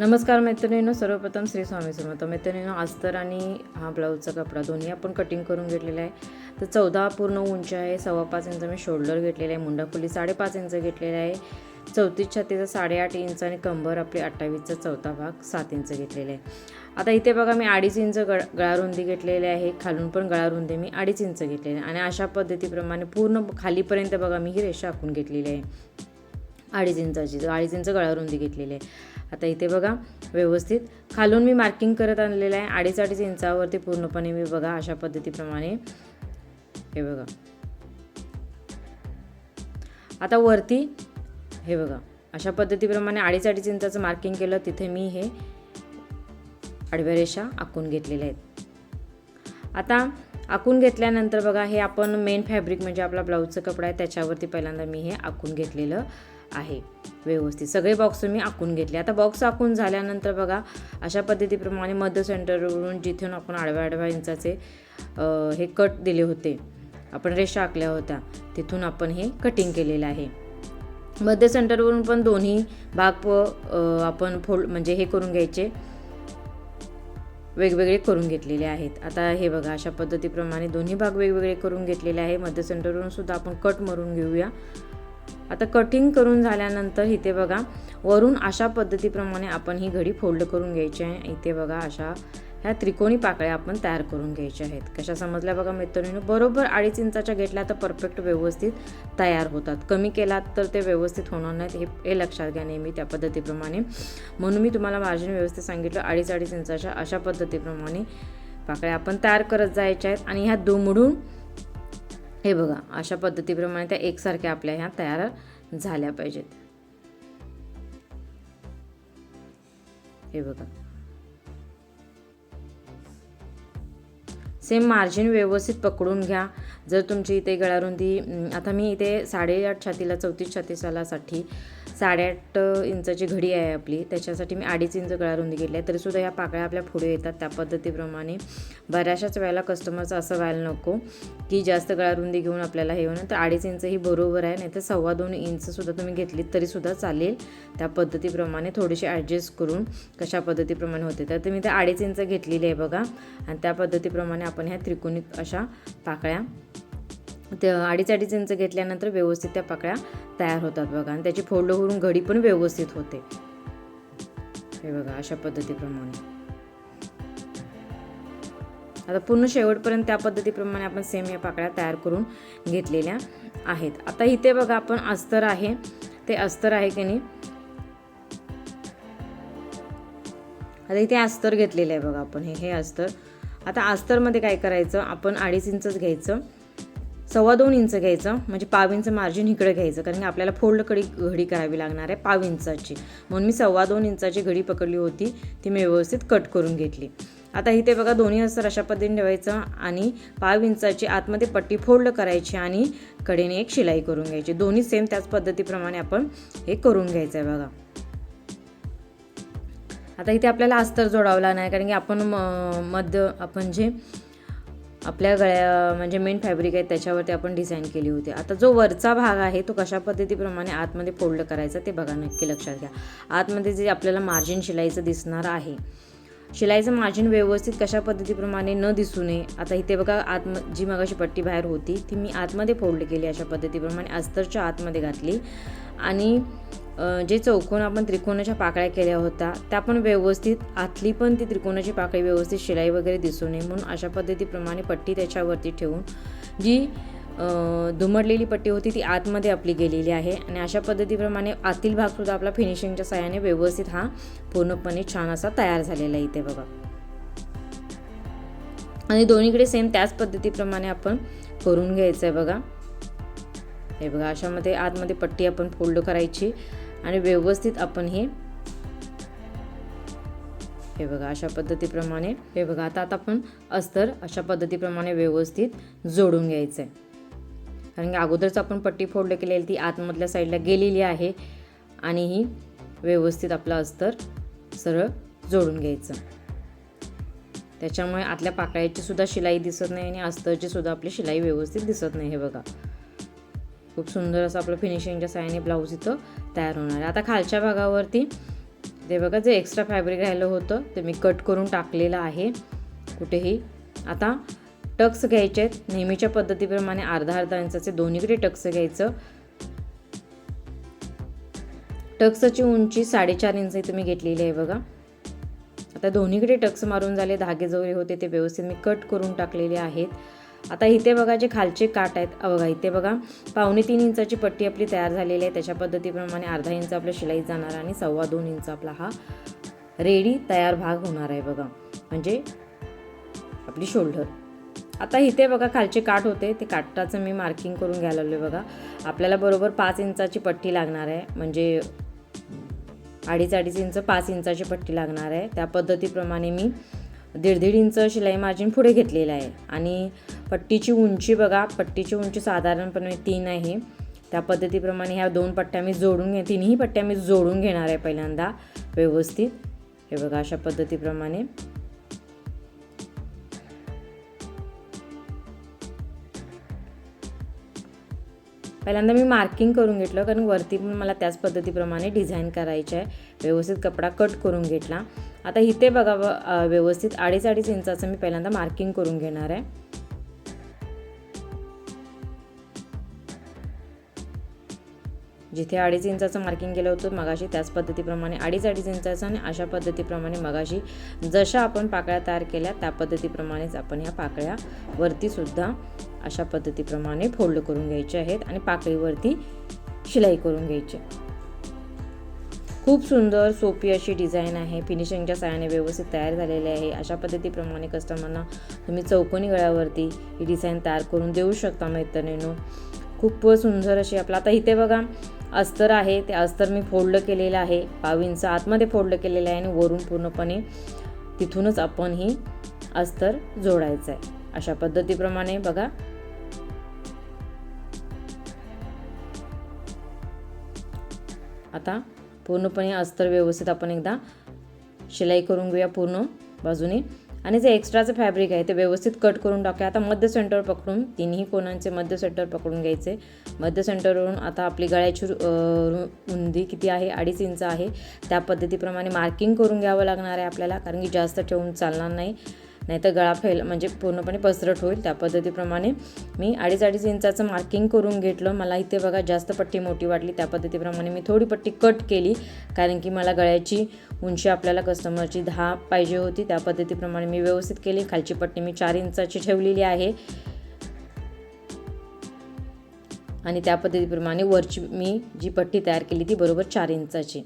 नमस्कार मैत्रिणींनो सर्वप्रथम श्री स्वामी समर्थ. मैत्रिणींनो अस्तर आणि हा ब्लाऊजचा कपडा दोन्ही आपण कटिंग करून घेतलेला आहे. तर चौदा पूर्ण उंच आहे सव्वा पाच इंच मी शोल्डर घेतलेला आहे मुंडाफुली साडेपाच इंच घेतलेला आहे चौतीस छत्तीचा साडेआठ इंच आणि कंबर आपली अठ्ठावीसचा चौथा भाग सात इंच घेतलेला आहे. आता इथे बघा मी अडीच इंच गळ गळारुंदी घेतलेली आहे खालून पण गळारुंदी मी अडीच इंच घेतलेली आहे. आणि अशा पद्धतीप्रमाणे पूर्ण खालीपर्यंत बघा मी ही रेषा आखून घेतलेली आहे. अडीच इंचाची अडीच इंच गळारुंदी घेतलेली आहे. आता इथे बघा व्यवस्थित. खालून मी मार्किंग करत आणलेलं आहे. अडीच अडीच इंचावरती पूर्णपणे मी बघा अशा पद्धतीप्रमाणे. हे बघा. आता वरती हे बघा. अशा पद्धतीप्रमाणे अडीच अडीच इंचाचं मार्किंग केलं तिथे मी हे आडव्या रेषा आखून घेतलेल्या आहेत. आता आखून घेतल्यानंतर बघा हे आपण मेन फॅब्रिक म्हणजे आपला ब्लाऊजचं कपडा आहे त्याच्यावरती पहिल्यांदा मी हे आखून घेतलेलं. आहे. व्यवस्थित. सगळे बॉक्स मी आखून घेतले. आता बॉक्स आखून झाल्यानंतर बघा अशा पद्धतीप्रमाणे मध्य सेंटरवरून जिथून आपण आडव्या आडव्या इंचाचे हे कट दिले होते. आपण रेषा आखल्या होत्या. तिथून आपण हे कटिंग केलेलं आहे. मध्य सेंटरवरून पण दोन्ही भाग आपण फोल्ड म्हणजे हे करून घ्यायचे. वेगवेगळे करून घेतलेले आहेत. आता हे बघा अशा पद्धतीप्रमाणे दोन्ही भाग वेगवेगळे करून घेतलेले आहे. मध्य सेंटरवरून सुद्धा आपण कट मारून घेऊया. आता कटिंग करून झाल्यानंतर इथे बघा वरून अशा पद्धतीप्रमाणे आपण ही घडी फोल्ड करून घ्यायची आहे. इथे बघा अशा ह्या त्रिकोणी पाकळ्या आपण तयार करून घ्यायच्या आहेत. कशा समजल्या बघा मित्रांनो? बरोबर अडीच इंचाच्या घेतल्या तर परफेक्ट व्यवस्थित तयार होतात. कमी केलात तर ते व्यवस्थित होणार नाहीत. हे हे लक्षात घ्या नेहमी त्या पद्धतीप्रमाणे. म्हणून मी तुम्हाला मार्जिन व्यवस्थित सांगितलं. अडीच अडीच इंचाच्या अशा पद्धतीप्रमाणे पाकळ्या आपण तयार करत जायच्या आहेत. आणि ह्या दुमडून हे बघा अशा पद्धतीप्रमाणे त्या एकसारख्या आपल्या ह्या तयार झाल्या पाहिजेत. हे बघा. सेम मार्जिन व्यवस्थित पकडून घ्या. जर तुमची इथे गळारुंदी अं, आता मी इथे साडेआठ छातीला चौतीस छातीसालासाठी साडेआठ इंचाची घडी आहे आपली. त्याच्यासाठी मी अडीच इंच गळारुंदी घेतली आहे. तरीसुद्धा ह्या पाकळ्या आपल्या पुढे येतात त्या पद्धतीप्रमाणे. बऱ्याचशाच वेळेला कस्टमरचं असं व्हायला नको की जास्त गळारुंदी घेऊन आपल्याला हे होणं. तर अडीच इंच ही बरोबर आहे. नाही तर सव्वा दोन इंचसुद्धा तुम्ही घेतलीत तरीसुद्धा चालेल. त्या पद्धतीप्रमाणे थोडीशी ॲडजस्ट करून कशा पद्धतीप्रमाणे होते. तर तुम्ही ते अडीच इंच घेतलेली आहे बघा. आणि त्या पद्धतीप्रमाणे आपण ह्या त्रिकोणीत अशा पाकळ्या ते अडीच अडीच इंच घेतल्यानंतर व्यवस्थित त्या पाकळ्या तयार होतात बघा. आणि त्याची फोल्ड होऊन घडी पण व्यवस्थित होते. हे बघा अशा पद्धतीप्रमाणे. आता पूर्ण शेवटपर्यंत त्या पद्धतीप्रमाणे आपण सेम या पाकळ्या तयार करून घेतलेल्या आहेत. आता इथे बघा आपण अस्तर आहे. ते अस्तर आहे की नाही? आता इथे अस्तर घेतलेलं आहे बघा आपण. हे हे अस्तर. आता अस्तरमध्ये काय करायचं? आपण अडीच इंचच घ्यायचं. सव्वा दोन इंच घ्यायचं म्हणजे पाव इंच मार्जिन इकडे घ्यायचं कारण की आपल्याला फोल्ड कडी घडी करावी लागणार आहे पाव इंचाची. म्हणून मी सव्वा दोन इंचाची घडी पकडली होती ती मी व्यवस्थित कट करून घेतली. आता इथे बघा दोन्ही अस्तर अशा पद्धतीने ठेवायचं आणि पाव इंचाची आतमध्ये पट्टी फोल्ड करायची आणि कडेने एक शिलाई करून घ्यायची. दोन्ही सेम त्याच पद्धतीप्रमाणे आपण हे करून घ्यायचं आहे बघा. आता इथे आपल्याला अस्तर जोडावला नाही कारण की आपण म- मध्य आपण जे आपल्या गळ्या म्हणजे मेन फॅब्रिक आहे त्याच्यावरती आपण डिझाईन केली होती. आता जो वरचा भाग आहे तो कशा पद्धतीप्रमाणे आतमध्ये फोल्ड करायचा ते बघा नक्की लक्षात घ्या. आतमध्ये जे आपल्याला मार्जिन शिलाईचं दिसणार आहे शिलाईचं मार्जिन व्यवस्थित कशा पद्धतीप्रमाणे न दिसू नये. आता इथे बघा आतम जी मगाशी पट्टी बाहेर होती ती मी आतमध्ये फोल्ड केली अशा पद्धतीप्रमाणे. अस्तरच्या आतमध्ये घातली. आणि जे चौकोन आपण त्रिकोणाच्या पाकळ्या केल्या होत्या त्या पण व्यवस्थित आतली पण ती त्रिकोणाची पाकळी व्यवस्थित शिलाई वगैरे दिसू नये म्हणून अशा पद्धतीप्रमाणे पट्टी त्याच्यावरती ठेवून जी दुमडलेली पट्टी होती ती आतमध्ये आपली गेलेली आहे आणि अशा पद्धतीप्रमाणे आतील भागसुद्धा आपला फिनिशिंगच्या सहाय्याने व्यवस्थित हा पूर्णपणे छान असा तयार झालेला आहे इथे बघा. आणि दोन्हीकडे सेम त्याच पद्धतीप्रमाणे आपण करून घ्यायचं आहे बघा. हे बघा अशामध्ये आतमध्ये पट्टी आपण फोल्ड करायची आणि व्यवस्थित आपण हे हे बघा अशा पद्धतीप्रमाणे. हे बघा आता आता आपण अस्तर अशा पद्धतीप्रमाणे व्यवस्थित जोडून घ्यायचं आहे कारण की अगोदरच आपण पट्टी फोल्ड केलेली ती आतमधल्या साईडला गेलेली आहे आणि ही व्यवस्थित आपलं अस्तर सरळ जोडून घ्यायचं. त्याच्यामुळे आतल्या पाकळ्याची सुद्धा शिलाई दिसत नाही आणि अस्तरची सुद्धा आपली शिलाई व्यवस्थित दिसत नाही हे बघा. खूप सुंदर असं आपलं फिनिशिंगच्या साह्याने ब्लाऊज इथं तयार होणार आहे. आता खालच्या भागावरती ते बघा जे एक्स्ट्रा फॅब्रिक राहिलं होतं ते मी कट करून टाकलेलं आहे. कुठेही. आता टक्स घ्यायचे आहेत. नेहमीच्या पद्धतीप्रमाणे अर्धा अर्धा इंचाचे दोन्हीकडे टक्स घ्यायचं. टक्सची उंची साडेचार इंच इथं मी घेतलेली आहे बघा. आता दोन्हीकडे टक्स मारून झाले धागे जवळ होते ते व्यवस्थित मी कट करून टाकलेले आहेत. आता इथे बघा जे खालचे काट आहेत बघा इथे बघा पावणे तीन इंचाची पट्टी आपली तयार झालेली आहे. त्याच्या पद्धतीप्रमाणे अर्धा इंच आपलं शिलाई जाणार आणि सव्वा दोन इंच आपला हा रेडी तयार भाग होणार आहे बघा. म्हणजे आपली शोल्डर. आता इथे बघा खालचे काठ होते. ते काटाचं मी मार्किंग करून घ्यायला लागलो बघा. आपल्याला बरोबर पाच इंचाची पट्टी लागणार आहे. म्हणजे अडीच अडीच इंच पाच इंचाची पट्टी लागणार आहे. त्या पद्धतीप्रमाणे मी दीड दीड इंच शिलाई मार्जिन पुढे घेतलेलं आहे. आणि पट्टीची उंची बघा पट्टीची उंची साधारणपणे तीन आहे. त्या पद्धतीप्रमाणे ह्या दोन पट्ट्या मी जोडून घे तिन्ही पट्ट्या मी जोडून घेणार आहे पहिल्यांदा व्यवस्थित. हे बघा अशा पद्धतीप्रमाणे. पहिल्यांदा मी मार्किंग करून घेतलं कारण वरती पण मला त्याच पद्धतीप्रमाणे डिझाईन करायचं आहे. व्यवस्थित कपडा कट करून घेतला. आता इथे बघा व्यवस्थित अडीच अडीच इंचाचं मी पहिल्यांदा मार्किंग करून घेणार आहे. जिथे अडीच इंचाचं मार्किंग केलं होतं मगाशी त्याच पद्धतीप्रमाणे अडीच अडीच इंचाचं आणि अशा पद्धतीप्रमाणे मगाशी जशा आपण पाकळ्या तयार केल्या त्या पद्धतीप्रमाणेच आपण ह्या पाकळ्यावरतीसुद्धा सुद्धा अशा पद्धतीप्रमाणे फोल्ड करून घ्यायचे आहेत आणि पाकळीवरती शिलाई करून घ्यायची. खूप सुंदर सोपी अशी डिझाईन आहे. फिनिशिंगच्या साहाय्याने व्यवस्थित तयार झालेली आहे. अशा पद्धतीप्रमाणे कस्टमरना तुम्ही चौकोनी गळ्यावरती ही डिझाईन तयार करून देऊ शकता मैत्रिणीनो. खूप सुंदर अशी आपलं आता इथे बघा अस्तर आहे ते अस्तर मी फोल्ड केलेलं आहे. पाव आतमध्ये फोल्ड केलेलं आहे आणि वरून पूर्णपणे तिथूनच आपण ही अस्तर जोडायचं आहे अशा पद्धतीप्रमाणे बघा. आता पूर्णपणे अस्तर व्यवस्थित आपण एकदा शिलाई करून घेऊया पूर्ण बाजूने. आणि जे एक्स्ट्राचं फॅब्रिक आहे ते व्यवस्थित कट करून टाकूया. आता मध्य सेंटर पकडून तिन्ही कोणांचे मध्य सेंटर पकडून घ्यायचे. मध्य सेंटरवरून आता आपली गळ्याची रुंदी किती आहे? अडीच इंच आहे. त्या पद्धतीप्रमाणे मार्किंग करून घ्यावं लागणार आहे आपल्याला कारण की जास्त ठेवून चालणार नाही. नाहीतर गळा फैल म्हणजे पूर्णपणे पसरट होईल त्या पद्धतीप्रमाणे. मी अडीच अडीच इंचाचं मार्किंग करून घेतलं. मला इथे बघा जास्त पट्टी मोठी वाटली त्या पद्धतीप्रमाणे मी थोडी पट्टी कट केली. कारण की मला गळ्याची उंची आपल्याला कस्टमरची दहा पाहिजे होती त्या पद्धतीप्रमाणे मी व्यवस्थित केली. खालची पट्टी मी चार इंचाची ठेवलेली आहे. आणि त्या पद्धतीप्रमाणे वरची मी जी पट्टी तयार केली ती बरोबर चार इंचाची.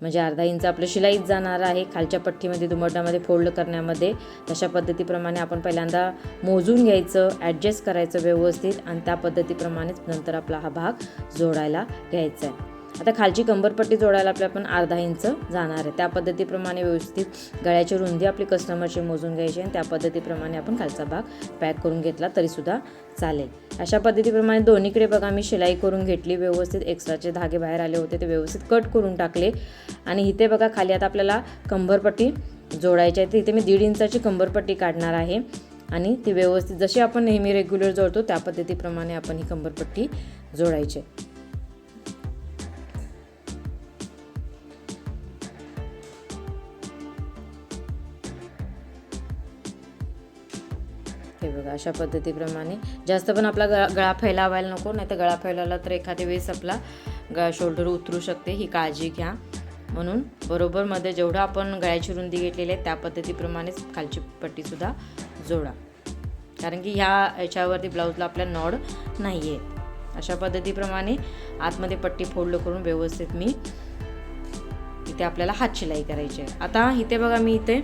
म्हणजे अर्धा इंच आपलं शिलाईत जाणार आहे. खालच्या पट्टीमध्ये दुमटामध्ये फोल्ड करण्यामध्ये. तशा पद्धतीप्रमाणे आपण पहिल्यांदा मोजून घ्यायचं ॲडजस्ट करायचं व्यवस्थित. आणि त्या पद्धतीप्रमाणेच नंतर आपला हा भाग जोडायला घ्यायचा आहे. आता खालची कंबरपट्टी जोडायला आपल्या आपण अर्धा इंच जाणार आहे. त्या पद्धतीप्रमाणे व्यवस्थित गळ्याची रुंदी आपली कस्टमरची मोजून घ्यायची आणि त्या पद्धतीप्रमाणे आपण खालचा भाग पॅक करून घेतला तरीसुद्धा चालेल. अशा पद्धतीप्रमाणे दोन्हीकडे बघा मी शिलाई करून घेतली व्यवस्थित एक्स्ट्राचे धागे बाहेर आले होते ते व्यवस्थित कट करून टाकले. आणि इथे बघा खाली आता आपल्याला कंबरपट्टी जोडायची आहे. तर इथे मी दीड इंचाची कंबरपट्टी काढणार आहे. आणि ती व्यवस्थित जशी आपण नेहमी रेग्युलर जोडतो त्या पद्धतीप्रमाणे आपण ही कंबरपट्टी जोडायची अशा पद्धतीप्रमाणे. जास्त पण आपला गळा गळा फैलावायला नको नाही तर गळा फैलावला तर एखाद्या वेळेस आपला गळा शोल्डर उतरू शकते. ही काळजी घ्या. म्हणून बरोबर मध्ये जेवढं आपण गळ्याची रुंदी घेतलेली आहे त्या पद्धतीप्रमाणेच खालची पट्टीसुद्धा जोडा. कारण की ह्या याच्यावरती ब्लाऊजला आपल्या नॉड नाही आहे अशा पद्धतीप्रमाणे आतमध्ये पट्टी फोल्ड करून व्यवस्थित मी इथे आपल्याला हात शिलाई करायची आहे. आता इथे बघा मी इथे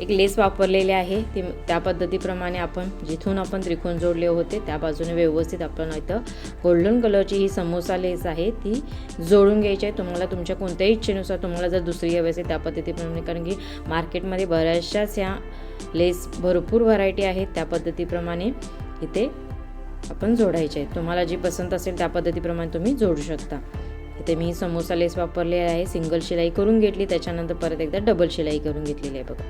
एक लेस वापरलेली आहे. ते त्या पद्धतीप्रमाणे आपण जिथून आपण त्रिकोण जोडले होते त्या बाजूने व्यवस्थित आपण इथं गोल्डन कलरची ही समोसा लेस आहे. ती जोडून घ्यायची आहे. तुम्हाला तुमच्या कोणत्याही इच्छेनुसार तुम्हाला जर दुसरी हवी असेल त्या पद्धतीप्रमाणे कारण की मार्केटमध्ये बऱ्याचशाच ह्या लेस भरपूर व्हरायटी आहेत. त्या पद्धतीप्रमाणे इथे आपण जोडायचे आहे तुम्हाला जी पसंत असेल त्या पद्धतीप्रमाणे तुम्ही जोडू शकता. इथे मी समोसा लेस वापरले आहे. सिंगल शिलाई करून घेतली. त्याच्यानंतर परत एकदा डबल शिलाई करून घेतलेली आहे. बघा.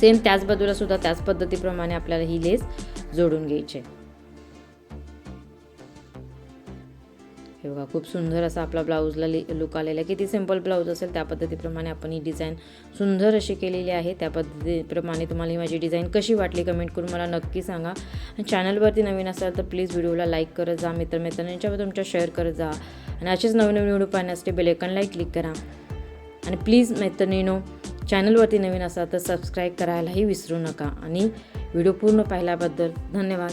सेम त्याच बाजूला सुद्धा त्याच पद्धतीप्रमाणे आपल्याला ही लेस जोडून घ्यायची हे बघा खूप सुंदर असा आपला ब्लाऊजला लुक आलेला आहे. किती सिंपल ब्लाऊज असेल त्या पद्धतीप्रमाणे आपण ही डिझाईन सुंदर अशी केलेली आहे. त्या पद्धतीप्रमाणे तुम्हाला ही माझी डिझाईन कशी वाटली कमेंट करून मला नक्की सांगा. आणि चॅनलवरती नवीन असाल तर प्लीज व्हिडिओला लाईक करत जा. मित्रमैत्रिणींच्यावर तुमच्या शेअर करत जा. आणि असेच नवीन नवीन व्हिडिओ पाहण्यासाठी लाईक क्लिक करा. आणि प्लीज मैत्रिणीनो चॅनलवरती नवीन असाल तर सबस्क्राईब करायलाही विसरू नका आणि व्हिडिओ पूर्ण पाहिल्याबद्दल धन्यवाद.